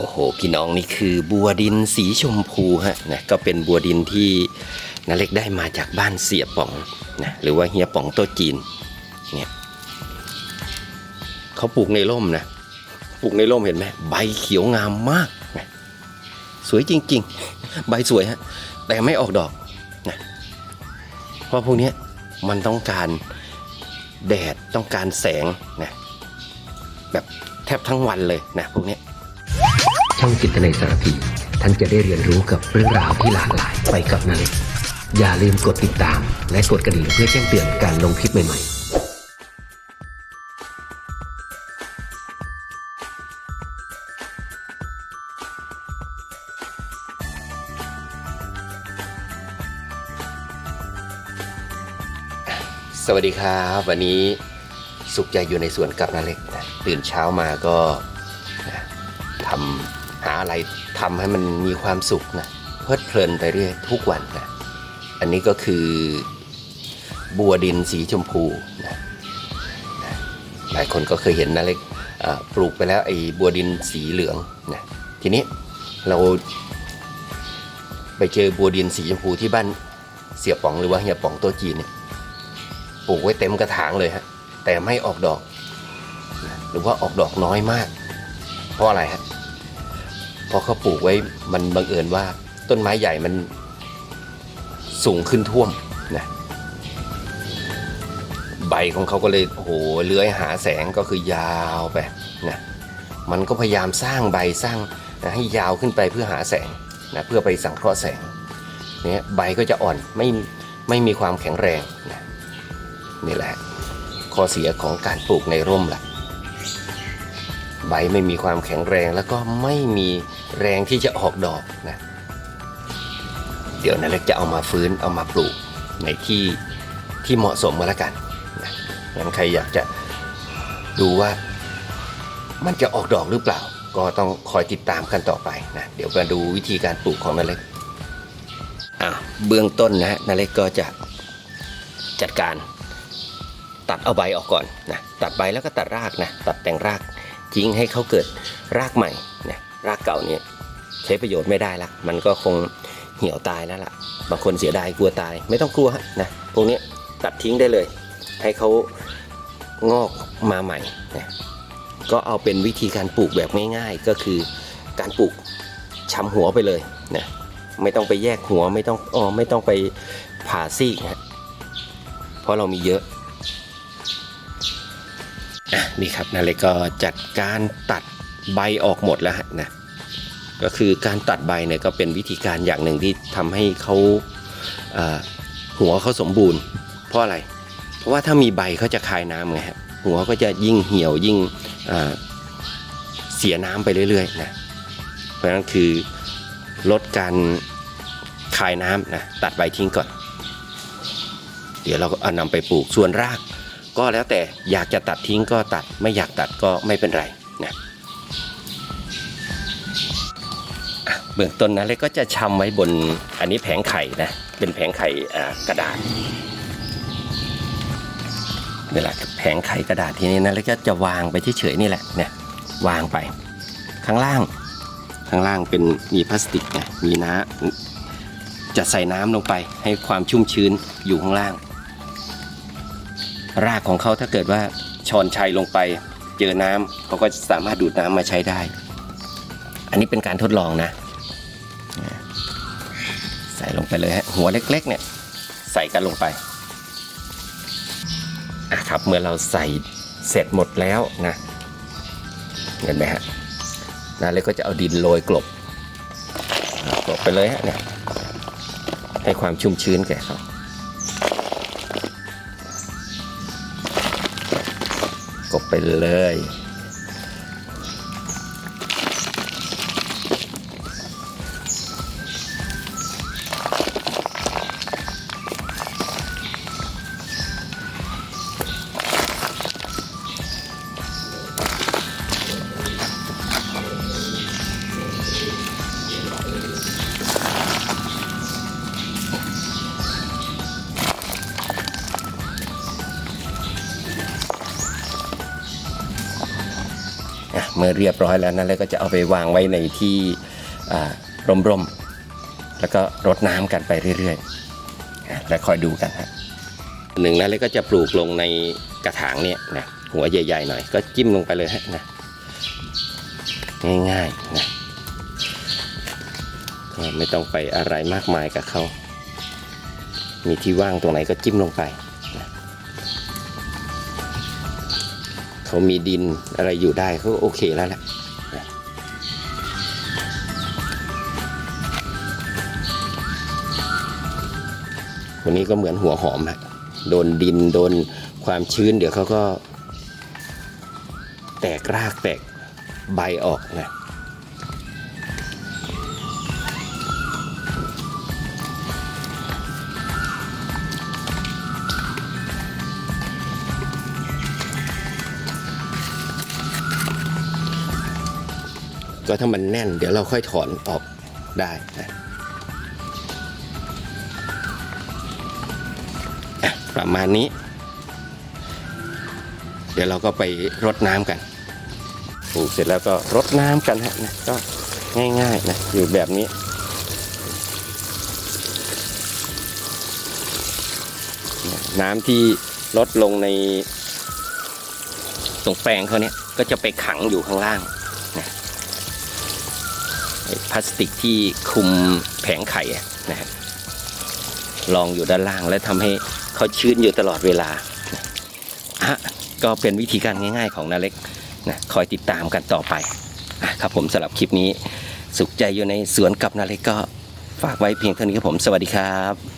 โอ้โหพี่น้องนี่คือบัวดินสีชมพูฮะนะก็เป็นบัวดินที่นาเล็กได้มาจากบ้านเสียป๋องนะหรือว่าเฮียป๋องโตจีนเนี่ยเขาปลูกในร่มนะปลูกในร่มเห็นไหมใบเขียวงามมากนะสวยจริง ๆ ใบสวยฮะแต่ไม่ออกดอกนะเพราะพวกนี้มันต้องการแดดต้องการแสงนะแบบแทบทั้งวันเลยนะพวกนี้ ช่องจิตในสารพีท่านจะได้เรียนรู้กับเรื่องราวที่หลากหลายไปกับนาเล็กอย่าลืมกดติดตาม และกดกระดิ่งเพื่อแจ้งเตือนการลงคลิปใหม่ ๆสวัสดีครับวันนี้สุขใจอยู่ในสวนกับนาเล็กนะตื่นเช้ามาก็ทำ หาอะไรทำให้มันมีความสุขนะเพลิดเพลินไปเรื่อยทุกวันนะอันนี้ก็คือบัวดินสีชมพูนะหลายคนก็เคยเห็นนาเล็กปลูกไปแล้วไอ้บัวดินสีเหลืองนะทีนี้เราไปเจอบัวดินสีชมพูที่บ้านเสียป๋องหรือว่าเฮียป๋องตัวจีนเนี่ยปลูกไว้เต็มกระถางเลยฮะแต่ไม่ออกดอก หรือว่าออกดอกน้อยมาก เพราะอะไรฮะ พราะเขาปลูกไว้มันบังเอิญว่าต้นไม้ใหญ่มันสูงขึ้นท่วมนะใบของเขาก็เลยโอ้โหเลื้อยหาแสงก็คือยาวไปนะมันก็พยายามสร้างใบสร้างนะให้ยาวขึ้นไปเพื่อหาแสงนะเพื่อไปสังเคราะห์แสงเนี่ยใบก็จะอ่อนไม่ไม่มีความแข็งแรงนะนี่แหละข้อเสียของการปลูกในร่มล่ะ ใบไม่มีความแข็งแรงแล้วก็ไม่มีแรงที่จะออกดอกนะ เดี๋ยวนาเล็กจะเอามาฟื้นเอามาปลูกในที่ที่เหมาะสมมาแล้วกันนะงั้นใครอยากจะดูว่ามันจะออกดอกหรือเปล่า ก็ต้องคอยติดตามกันต่อไปนะเดี๋ยวมาดูวิธีการปลูกของนาเล็กอะเบื้องต้นนะนาเล็กก็จะจัดการตัดเอาใบออกก่อนนะตัดใบแล้วก็ตัดรากนะตัดแต่งราก ทิ้งให้เขาเกิดรากใหม่นะรากเก่าเนี่ยใช้ประโยชน์ไม่ได้ละ มันก็คงเหี่ยวตายแล้วล่ะ บางคนเสียดายกลัวตายไม่ต้องกลัวนะพวกนี้ตัดทิ้งได้เลย ให้เขางอกมาใหม่นะก็เอาเป็นวิธีการปลูกแบบง่ายๆ ก็คือการปลูกช้ำหัวไปเลยนะไม่ต้องไปแยกหัวไม่ต้องอ๋อไม่ต้องไปผ่าซีกนะเพราะเรามีเยอะ นี่ครับนาเล็กก็จัดการตัดใบออกหมดแล้วนะก็คือการตัดใบเนี่ยก็เป็นวิธีการอย่างหนึ่งที่ทำให้เขาเหัวเขาสมบูรณ์ เพราะอะไร เพราะว่าถ้ามีใบเขาจะคายน้ำไงฮะหัวก็จะยิ่งเหี่ยวยิ่งเสียน้ำไปเรื่อยๆนะเพราะฉะนั้นคือลดการคายน้ำนะตัดใบทิ้งก่อน เดี๋ยวเราก็เอานำไปปลูกส่วนราก ก็แล้วแต่อยากจะตัดทิ้งก็ตัดไม่อยากตัดก็ไม่เป็นไรนะเบื้องต้นนะเล็กก็จะชำไว้บนอันนี้แผงไข่นะเป็นแผงไข่กระดาษ เวลาแผงไข่กระดาษทีนี้นะเล็กก็จะวางไปเฉยๆนี่แหละเนี่ยวางไป ข้างล่าง ข้างล่างเป็นมีพลาสติกไงมีน้ำจะใส่น้ำลงไปให้ความชุ่มชื้นอยู่ข้างล่าง รากของเขาถ้าเกิดว่าชอนชัยลงไปเจอน้ำเขาก็สามารถดูดน้ำมาใช้ได้ อันนี้เป็นการทดลองนะ ใส่ลงไปเลยฮะหัวเล็ก ๆ เนี่ยใส่กันลงไปอะครับเมื่อเราใส่เสร็จหมดแล้วนะเห็นไหมฮะนาเล็กก็จะเอาดินโรยกลบอะกลบไปเลยฮะเนี่ยให้ความชุ่มชื้นแก่เขา ไปเลย เมื่อเรียบร้อยแล้วนั่นเลยก็จะเอาไปวางไว้ในที่อ่าร่มๆ แล้วก็รดน้ำกันไปเรื่อยๆ แล้วคอยดูกันฮะหนึ่งนั่นเลยก็จะปลูกลงในกระถางเนี่ยนะหัวใหญ่ๆหน่อยก็จิ้มลงไปเลยฮะนะง่ายๆนะก็ไม่ต้องไปอะไรมากมายกับเขา มีที่ว่างตรงไหนก็จิ้มลงไป เขามีดินอะไรอยู่ได้เขาโอเคแล้วแหละนะวันนี้ก็เหมือนหัวหอมฮะโดนดินโดนความชื้น เดี๋ยวเขาก็ แตกรากแตกใบออกนะ ก็ถ้ามันแน่น เดี๋ยวเราค่อยถอนออกได้นะประมาณนี้ เดี๋ยวเราก็ไปรดน้ำกันปลูกเสร็จแล้วก็รดน้ำกันฮะนะก็ง่ายๆนะอยู่แบบนี้น้ำที่ลดลงในตรงแปลงเขาเนี่ยก็จะไปขังอยู่ข้างล่างไอ้ พลาสติกที่คลุมแผงไข่อะนะฮะรองอยู่ด้านล่างและทำให้เขาชื้นอยู่ตลอดเวลาฮะก็เป็นวิธีการง่าย ๆ ของนาเล็กนะคอยติดตามกันต่อไปครับผมสำหรับคลิปนี้ สุขใจอยู่ในสวนกับนาเล็กก็ฝากไว้เพียงเท่านี้ครับผมสวัสดีครับ